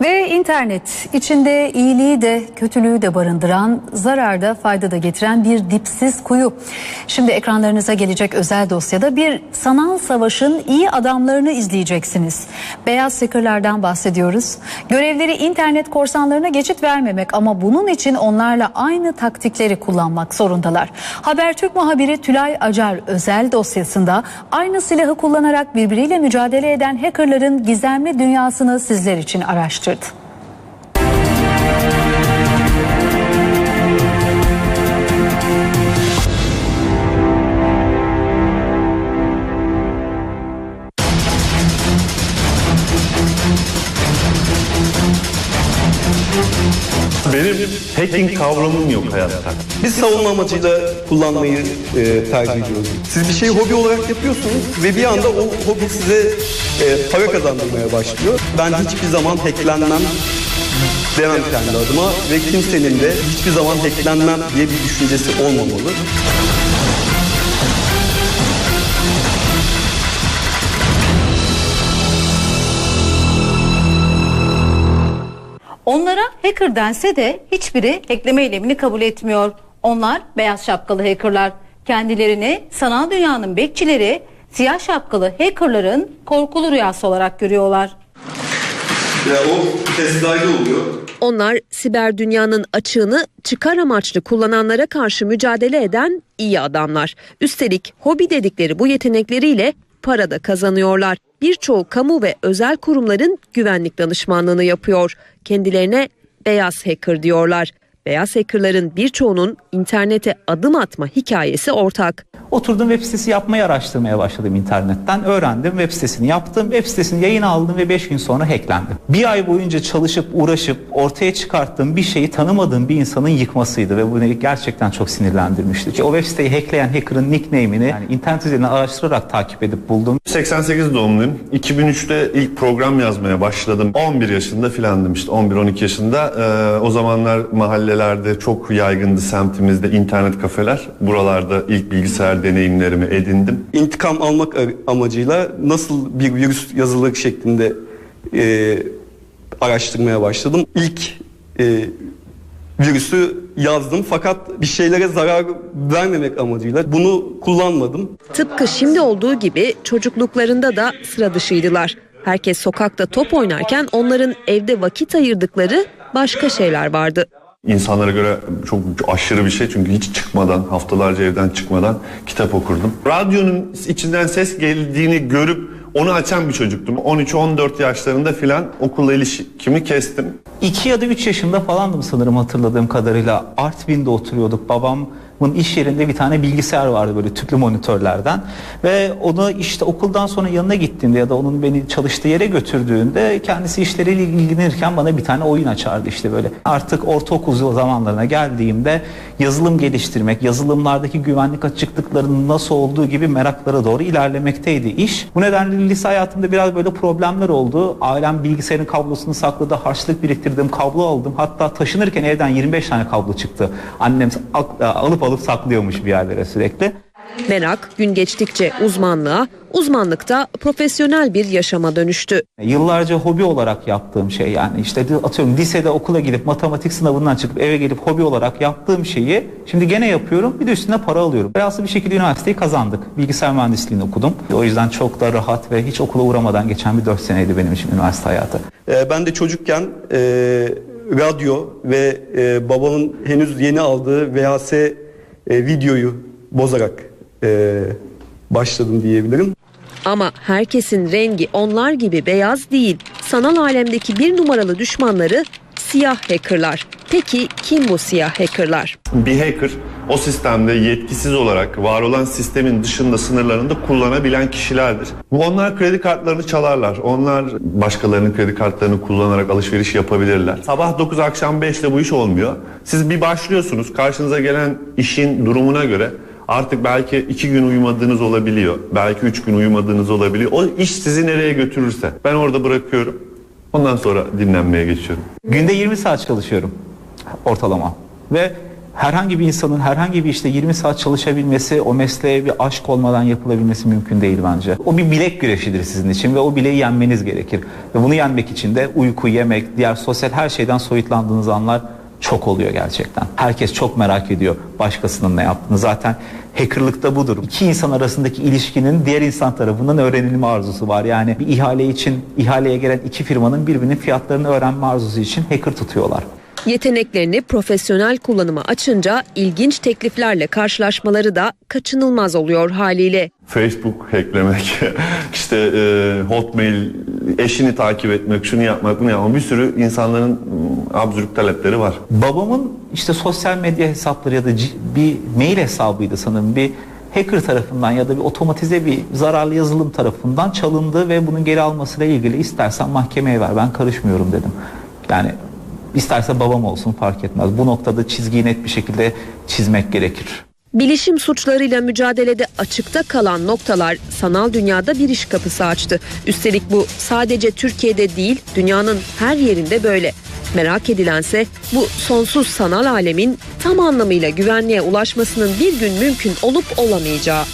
Ve internet içinde iyiliği de kötülüğü de barındıran, zararda fayda da getiren bir dipsiz kuyu. Şimdi ekranlarınıza gelecek özel dosyada bir sanal savaşın iyi adamlarını izleyeceksiniz. Beyaz hackerlardan bahsediyoruz. Görevleri internet korsanlarına geçit vermemek ama bunun için onlarla aynı taktikleri kullanmak zorundalar. Habertürk muhabiri Tülay Acar özel dosyasında aynı silahı kullanarak birbiriyle mücadele eden hackerların gizemli dünyasını sizler için araştırdı. Benim hacking kavramım yok hayatta. Biz savunma amacıyla kullanmayı e, tercih ediyoruz. Siz bir şeyi hobi olarak yapıyorsunuz ve bir anda o hobi size e, para kazandırmaya başlıyor. Ben hiçbir zaman hacklenmem demem kendi adıma ve kimsenin de hiçbir zaman hacklenmem diye bir düşüncesi olmamalı. Onlara hacker dense de hiçbiri hackleme eylemini kabul etmiyor. Onlar beyaz şapkalı hackerlar. Kendilerini sanal dünyanın bekçileri, siyah şapkalı hackerların korkulu rüyası olarak görüyorlar. Ya o testlerde oluyor. Onlar siber dünyanın açığını çıkar amaçlı kullananlara karşı mücadele eden iyi adamlar. Üstelik hobi dedikleri bu yetenekleriyle para da kazanıyorlar. Birçoğu kamu ve özel kurumların güvenlik danışmanlığını yapıyor. Kendilerine beyaz hacker diyorlar. Beyaz hackerların birçoğunun internete adım atma hikayesi ortak. Oturdum web sitesi yapmayı araştırmaya başladım internetten. Öğrendim web sitesini yaptım. Web sitesini yayın aldım ve 5 gün sonra hacklendim. Bir ay boyunca çalışıp uğraşıp ortaya çıkarttığım bir şeyi tanımadığım bir insanın yıkmasıydı ve bu beni gerçekten çok sinirlendirmişti. Ki o web siteyi hackleyen hacker'ın nickname'ini yani internet üzerinden araştırarak takip edip buldum. 88 doğumluyum. 2003'te ilk program yazmaya başladım. 11 yaşında filandım işte 11-12 yaşında. Ee, o zamanlar mahallelerde çok yaygındı semtimizde internet kafeler. Buralarda ilk bilgisayar deneyimlerimi edindim. İntikam almak amacıyla nasıl bir virüs yazılır şeklinde e, araştırmaya başladım. İlk e, virüsü yazdım fakat bir şeylere zarar vermemek amacıyla bunu kullanmadım. Tıpkı şimdi olduğu gibi çocukluklarında da sıra dışıydılar. Herkes sokakta top oynarken onların evde vakit ayırdıkları başka şeyler vardı. İnsanlara göre çok aşırı bir şey çünkü hiç çıkmadan, haftalarca evden çıkmadan kitap okurdum. Radyonun içinden ses geldiğini görüp onu açan bir çocuktum. 13-14 yaşlarında filan okulla ilişkimi kestim. 2 ya da 3 yaşında falandım sanırım hatırladığım kadarıyla. Artvin'de oturuyorduk. Babamın iş yerinde bir tane bilgisayar vardı böyle tüplü monitörlerden. Ve onu işte okuldan sonra yanına gittiğimde ya da onun beni çalıştığı yere götürdüğünde kendisi işleriyle ilgilenirken bana bir tane oyun açardı işte böyle. Artık ortaokul zamanlarına geldiğimde yazılım geliştirmek, yazılımlardaki güvenlik açıklıklarının nasıl olduğu gibi meraklara doğru ilerlemekteydi iş. Bu nedenle lise hayatımda biraz böyle problemler oldu. Ailem bilgisayarın kablosunu sakladı, harçlık biriktirdim, kablo aldım. Hatta taşınırken evden 25 tane kablo çıktı. Annem alıp alıp saklıyormuş bir yerlere sürekli. Merak gün geçtikçe uzmanlığa, uzmanlıkta profesyonel bir yaşama dönüştü. Yıllarca hobi olarak yaptığım şey yani işte atıyorum lisede okula gidip matematik sınavından çıkıp eve gelip hobi olarak yaptığım şeyi şimdi gene yapıyorum bir de üstüne para alıyorum. Beyazlı bir şekilde üniversiteyi kazandık. Bilgisayar mühendisliğini okudum. O yüzden çok da rahat ve hiç okula uğramadan geçen bir 4 seneydi benim için üniversite hayatı. E, ben de çocukken e, radyo ve e, babamın henüz yeni aldığı VHS e, videoyu bozarak e, başladım diyebilirim. Ama herkesin rengi onlar gibi beyaz değil. Sanal alemdeki bir numaralı düşmanları siyah hackerlar. Peki kim bu siyah hackerlar? Bir hacker o sistemde yetkisiz olarak var olan sistemin dışında sınırlarında kullanabilen kişilerdir. Bu onlar kredi kartlarını çalarlar. Onlar başkalarının kredi kartlarını kullanarak alışveriş yapabilirler. Sabah 9 akşam 5 ile bu iş olmuyor. Siz bir başlıyorsunuz. Karşınıza gelen işin durumuna göre Artık belki iki gün uyumadığınız olabiliyor. Belki üç gün uyumadığınız olabiliyor. O iş sizi nereye götürürse. Ben orada bırakıyorum. Ondan sonra dinlenmeye geçiyorum. Günde 20 saat çalışıyorum ortalama. Ve herhangi bir insanın herhangi bir işte 20 saat çalışabilmesi, o mesleğe bir aşk olmadan yapılabilmesi mümkün değil bence. O bir bilek güreşidir sizin için ve o bileği yenmeniz gerekir. Ve bunu yenmek için de uyku, yemek, diğer sosyal her şeyden soyutlandığınız anlar çok oluyor gerçekten. Herkes çok merak ediyor başkasının ne yaptığını. Zaten hackerlıkta budur. İki insan arasındaki ilişkinin diğer insan tarafından öğrenilme arzusu var. Yani bir ihale için ihaleye gelen iki firmanın birbirinin fiyatlarını öğrenme arzusu için hacker tutuyorlar. Yeteneklerini profesyonel kullanıma açınca ilginç tekliflerle karşılaşmaları da kaçınılmaz oluyor haliyle. Facebook hacklemek, işte e, Hotmail, eşini takip etmek, şunu yapmak, bunu yapmak bir sürü insanların mm, absürt talepleri var. Babamın işte sosyal medya hesapları ya da bir mail hesabıydı sanırım bir hacker tarafından ya da bir otomatize bir zararlı yazılım tarafından çalındı ve bunun geri almasıyla ilgili istersen mahkemeye ver ben karışmıyorum dedim. Yani isterse babam olsun fark etmez. Bu noktada çizgiyi net bir şekilde çizmek gerekir. Bilişim suçlarıyla mücadelede açıkta kalan noktalar sanal dünyada bir iş kapısı açtı. Üstelik bu sadece Türkiye'de değil dünyanın her yerinde böyle. Merak edilense bu sonsuz sanal alemin tam anlamıyla güvenliğe ulaşmasının bir gün mümkün olup olamayacağı.